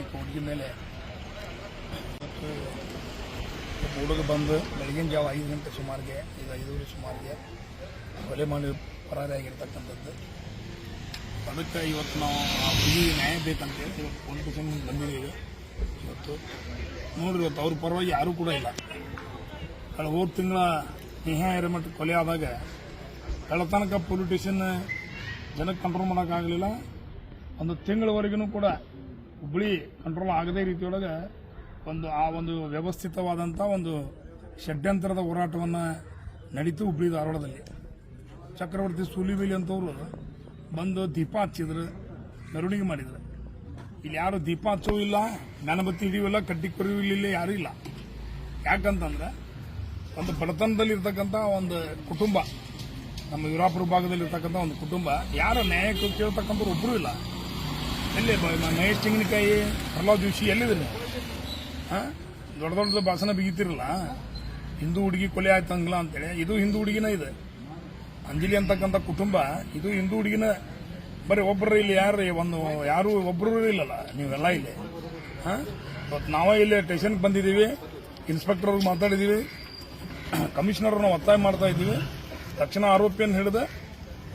ಅಮಾಯಕ ಹುಡುಗಿ ಮೇಲೆ. ಒಬ್ಬ ಹುಡುಗ ಬಂದು ಬೆಳಗಿನ ಜಾವ ಐದು ಗಂಟೆ ಸುಮಾರಿಗೆ, ಈಗ ಐದೂವರೆ ಸುಮಾರಿಗೆ ಕೊಲೆ ಮಾಡಿ ಪರಾರಿಯಾಗಿರ್ತಕ್ಕಂಥದ್ದು ಅದಕ್ಕೆ ಇವತ್ತು ನಾವು ಆ ಹುಡುಗಿ ನ್ಯಾಯ ಬೇಕಂತೇಳಿ ಇವತ್ತು ಪೊಲೀಸ್ ಸ್ಟೇಷನ್ ಬಂದಿದ್ದೀವಿ. ಇವತ್ತು ನೋಡ್ರಿ, ಇವತ್ತು ಅವ್ರ ಪರವಾಗಿ ಯಾರೂ ಕೂಡ ಇಲ್ಲ. ಕಳೆದ ಹೋದ ತಿಂಗಳ ನೇಹ ಹಿರೇಮಠ ಕೊಲೆ ಆದಾಗ ಕಳ್ಳತನಕ ಪೊಲೀಸ್ ಸ್ಟೇಷನ್ ಜನಕ್ಕೆ ಕಂಟ್ರೋಲ್ ಮಾಡೋಕ್ಕಾಗಲಿಲ್ಲ. ಒಂದು ತಿಂಗಳವರೆಗೂ ಕೂಡ ಹುಬ್ಬಳ್ಳಿ ಕಂಟ್ರೋಲ್ ಆಗದೇ ರೀತಿಯೊಳಗೆ ಒಂದು ಆ ಒಂದು ವ್ಯವಸ್ಥಿತವಾದಂಥ ಒಂದು ಷಡ್ಯಂತರದ ಹೋರಾಟವನ್ನು ನಡೀತು ಹುಬ್ಬಳ್ಳಿ ಧಾರವಾಡದಲ್ಲಿ. ಚಕ್ರವರ್ತಿ ಸೂಲಿಬೇಲಿ ಅಂತವರು ಬಂದು ದೀಪ ಹಚ್ಚಿದ್ರು, ಮೆರವಣಿಗೆ ಮಾಡಿದ್ರು. ಇಲ್ಲಿ ಯಾರು ದೀಪ ಹಚ್ಚೋ ಇಲ್ಲ, ಜ್ಞಾನಬತ್ತಿ ಹಿಡಿಯುವಿಲ್ಲ ಕಡ್ಡಿ ಕೊರಿಯೂ ಇಲ್ಲ ಯಾರೂ ಇಲ್ಲ. ಯಾಕಂತಂದ್ರೆ ಒಂದು ಬಡತನದಲ್ಲಿ ಇರ್ತಕ್ಕಂಥ ಒಂದು ಕುಟುಂಬ, ನಮ್ಮ ಯುರಾಪುರ ಭಾಗದಲ್ಲಿ ಇರ್ತಕ್ಕಂಥ ಒಂದು ಕುಟುಂಬ, ಯಾರು ನ್ಯಾಯಕ್ಕೆ ಕೇಳ್ತಕ್ಕಂಥವ್ರು ಒಬ್ಬರೂ ಇಲ್ಲ. ಎಲ್ಲಿ ಮಹೇಶ್ ತೆಂಗಿನಕಾಯಿ, ಪ್ರಹ್ಲಾದ್ ಜೋಶಿ ಎಲ್ಲಿದ್ರು? ಹಾಂ? ದೊಡ್ಡ ದೊಡ್ಡ ಭಾಷಣ ಬಿಗಿತಿರಲ್ಲ? ಹಿಂದೂ ಹುಡುಗಿ ಕೊಲೆ ಆಯ್ತಂಗಿಲ್ಲ ಅಂತೇಳಿ. ಇದು ಹಿಂದೂ ಹುಡುಗಿನ ಇದೆ. ಅಂಜಲಿ ಅಂತಕ್ಕಂಥ ಕುಟುಂಬ, ಇದು ಹಿಂದೂ ಹುಡುಗಿನ. ಬರೀ ಒಬ್ಬರು ಇಲ್ಲಿ ಯಾರು ಒಂದು ಯಾರು ಒಬ್ಬರು ಇಲ್ಲಲ್ಲ, ನೀವೆಲ್ಲ ಇಲ್ಲಿ. ಹಾಂ? ಇವತ್ತು ನಾವೇ ಇಲ್ಲಿ ಸ್ಟೇಷನ್ಗೆ ಬಂದಿದ್ದೀವಿ, ಇನ್ಸ್ಪೆಕ್ಟರ್ ಅವ್ರಿಗೆ ಮಾತಾಡಿದ್ದೀವಿ ಕಮಿಷನರ್ನ ಒತ್ತಾಯ ಮಾಡ್ತಾ ಇದ್ದೀವಿ. ತಕ್ಷಣ ಆರೋಪಿಯನ್ನು ಹಿಡಿದು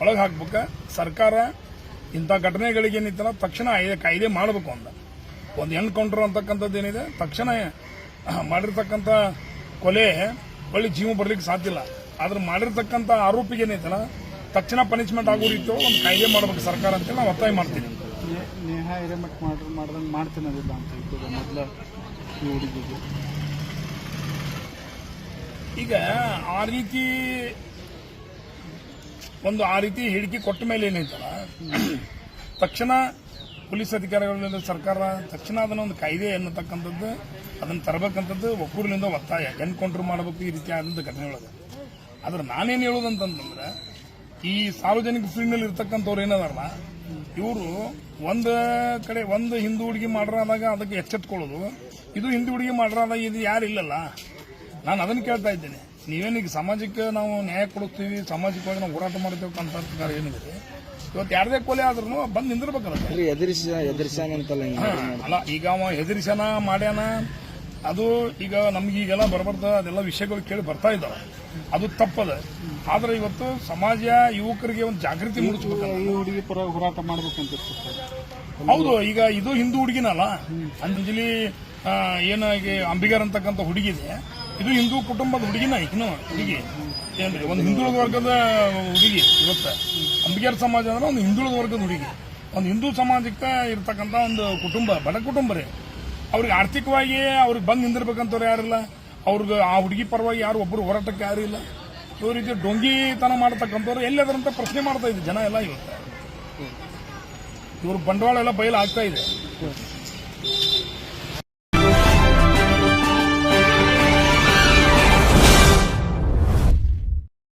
ಒಳಗೆ ಹಾಕ್ಬೇಕು? ಸರ್ಕಾರ ಇಂಥ ಘಟನೆಗಳಿಗೆ ಏನಿತ್ತಲ್ಲ ತಕ್ಷಣ ಕಾಯ್ದೆ ಮಾಡಬೇಕು ಅಂತ ಒಂದು ಎನ್ಕೌಂಟರ್ ಅಂತಕ್ಕಂಥದ್ದು ಏನಿದೆ? ತಕ್ಷಣ ಮಾಡಿರ್ತಕ್ಕಂಥ ಕೊಲೆ ಒಳ್ಳೆ ಜೀವ ಬರ್ಲಿಕ್ಕೆ ಸಾಧ್ಯ ಇಲ್ಲ. ಆದ್ರೆ ಮಾಡಿರ್ತಕ್ಕಂಥ ಆರೋಪಿಗೆ ಏನೈತಲ್ಲ ತಕ್ಷಣ ಪನಿಷ್ಮೆಂಟ್ ಆಗೋ ರೀತಿ ಒಂದು ಕಾಯ್ದೆ ಮಾಡಬೇಕು ಸರ್ಕಾರ ಅಂತೇಳಿ ನಾವು ಒತ್ತಾಯ ಮಾಡ್ತೀನಿ ನೇ- ನೇಹ ಹಿರೇಮಠ ಮಾಡ್ರ್ ಮಾಡ್ದಂಗೆ ಮಾಡ್ತೀನದಿಲ್ಲ ಅಂತ ಇದ್ದದ ಮೊದಲ ಈ ಹುಡುಗಿಗೆ. ಈಗ ಆ ರೀತಿ ಒಂದು ಆ ರೀತಿ ಹೇಳಿಕೆ ಕೊಟ್ಟ ಮೇಲೆ ಏನೈತಲ್ಲ ತಕ್ಷಣ ಪೊಲೀಸ್ ಅಧಿಕಾರಿಗಳಿಂದ ಸರ್ಕಾರ ತಕ್ಷಣ ಅದನ್ನ ಒಂದು ಕಾಯ್ದೆ ಎನ್ನತಕ್ಕಂಥದ್ದು ಅದನ್ನು ತರಬೇಕಂಥದ್ದು ಒಕ್ಕೂರಿನಿಂದ ಒತ್ತಾಯ, ಎನ್ಕೌಂಟರ್ ಮಾಡಬೇಕು ಈ ರೀತಿ ಆದಂಥ ಘಟನೆಗಳದ ಆದ್ರೆ ನಾನೇನು ಹೇಳೋದಂತಂದ್ರೆ ಈ ಸಾರ್ವಜನಿಕ ಫೀಲ್ಡ್ನಲ್ಲಿ ಇರ್ತಕ್ಕಂಥವ್ರು ಏನದಾರಲ್ಲ, ಇವರು ಒಂದು ಕಡೆ ಒಂದು ಹಿಂದೂ ಹುಡುಗಿ ಮಾಡ್ರಾದಾಗ ಅದಕ್ಕೆ ಎಚ್ಚೆತ್ಕೊಳ್ಳೋದು, ಇದು ಹಿಂದೂ ಹುಡುಗಿ ಮಾಡ್ರಾದಾಗ ಇದು ಯಾರು ಇಲ್ಲಲ್ಲ ನಾನು ಅದನ್ನು ಕೇಳ್ತಾ ಇದ್ದೇನೆ. ನೀವೇನೀಗ ಸಮಾಜಕ್ಕೆ ನಾವು ನ್ಯಾಯ ಕೊಡಿಸ್ತೀವಿ ಸಾಮಾಜಿಕವಾಗಿ ನಾವು ಹೋರಾಟ ಮಾಡ್ತೇವೆ ಅಂತ ಸರ್ಕಾರ ಏನಿದೆ? ಇವತ್ತು ಯಾರದೇ ಕೊಲೆ ಆದ್ರೂ ಬಂದು ನಿಂದಿರ್ಬೇಕಲ್ಲ. ಎದುರಿಸ ಎದುರಿಸಂಗಂತಲ್ಲ ಅಲ್ಲ ಈಗ ಅವ ಎದುರಿಸನ ಮಾಡ್ಯಾನ ಅದು ಈಗ ನಮ್ಗೆ ಈಗೆಲ್ಲ ಬರಬರ್ತ ಅದೆಲ್ಲ ವಿಷಯಗಳು ಕೇಳಿ ಬರ್ತಾ ಇದ್ದಾವೆ. ಅದು ತಪ್ಪದ. ಆದ್ರೆ ಇವತ್ತು ಸಮಾಜ ಯುವಕರಿಗೆ ಒಂದು ಜಾಗೃತಿ ಮೂಡಿಸಬೇಕು ಈ ಹುಡುಗಿ ಪರ ಹೋರಾಟ ಮಾಡ್ಬೇಕಂತ ಅಂತ ಹೌದು ಈಗ ಇದು ಹಿಂದೂ ಹುಡುಗಿನಲ್ಲ ಅಂಜಲಿ ಏನಾಗಿ ಅಂಬಿಗರ್ ಅಂತಕ್ಕಂಥ ಹುಡುಗಿ ಇದೆ ಇದು ಹಿಂದೂ ಕುಟುಂಬದ ಹುಡುಗಿನ ಇನ್ನು ಹುಡುಗಿ. ಏನ್ರಿ? ಒಂದು ಹಿಂದುಳಿದ ವರ್ಗದ ಹುಡುಗಿ ಇವತ್ತ. ಅಂಬಿಗೇರ್ ಸಮಾಜ ಅಂದ್ರೆ ಒಂದು ಹಿಂದುಳಿದ ವರ್ಗದ ಹುಡುಗಿ. ಒಂದು ಹಿಂದೂ ಸಮಾಜಕ್ಕೆ ಇರ್ತಕ್ಕಂಥ ಒಂದು ಕುಟುಂಬ, ಬಡ ಕುಟುಂಬ ರೀ ಅವ್ರಿಗೆ ಆರ್ಥಿಕವಾಗಿ ಅವ್ರಿಗೆ ಬಂದು ನಿಂದಿರ್ಬೇಕಂತವ್ರು ಯಾರಿಲ್ಲ? ಅವ್ರಿಗೆ ಆ ಹುಡುಗಿ ಪರವಾಗಿ ಯಾರು ಒಬ್ಬರು ಹೋರಾಟಕ್ಕೆ ಯಾರು ಇಲ್ಲ? ಇವ್ರ ರೀತಿ ಡೊಂಗಿತನ ಮಾಡತಕ್ಕಂಥವ್ರು ಎಲ್ಲದರಂತ ಪ್ರಶ್ನೆ ಮಾಡ್ತಾ ಇದ್ರು ಜನ ಎಲ್ಲ ಇವತ್ತು. ಇವ್ರ ಬಂಡವಾಳ ಎಲ್ಲ ಬಯಲು ಆಗ್ತಾ ಇದೆ.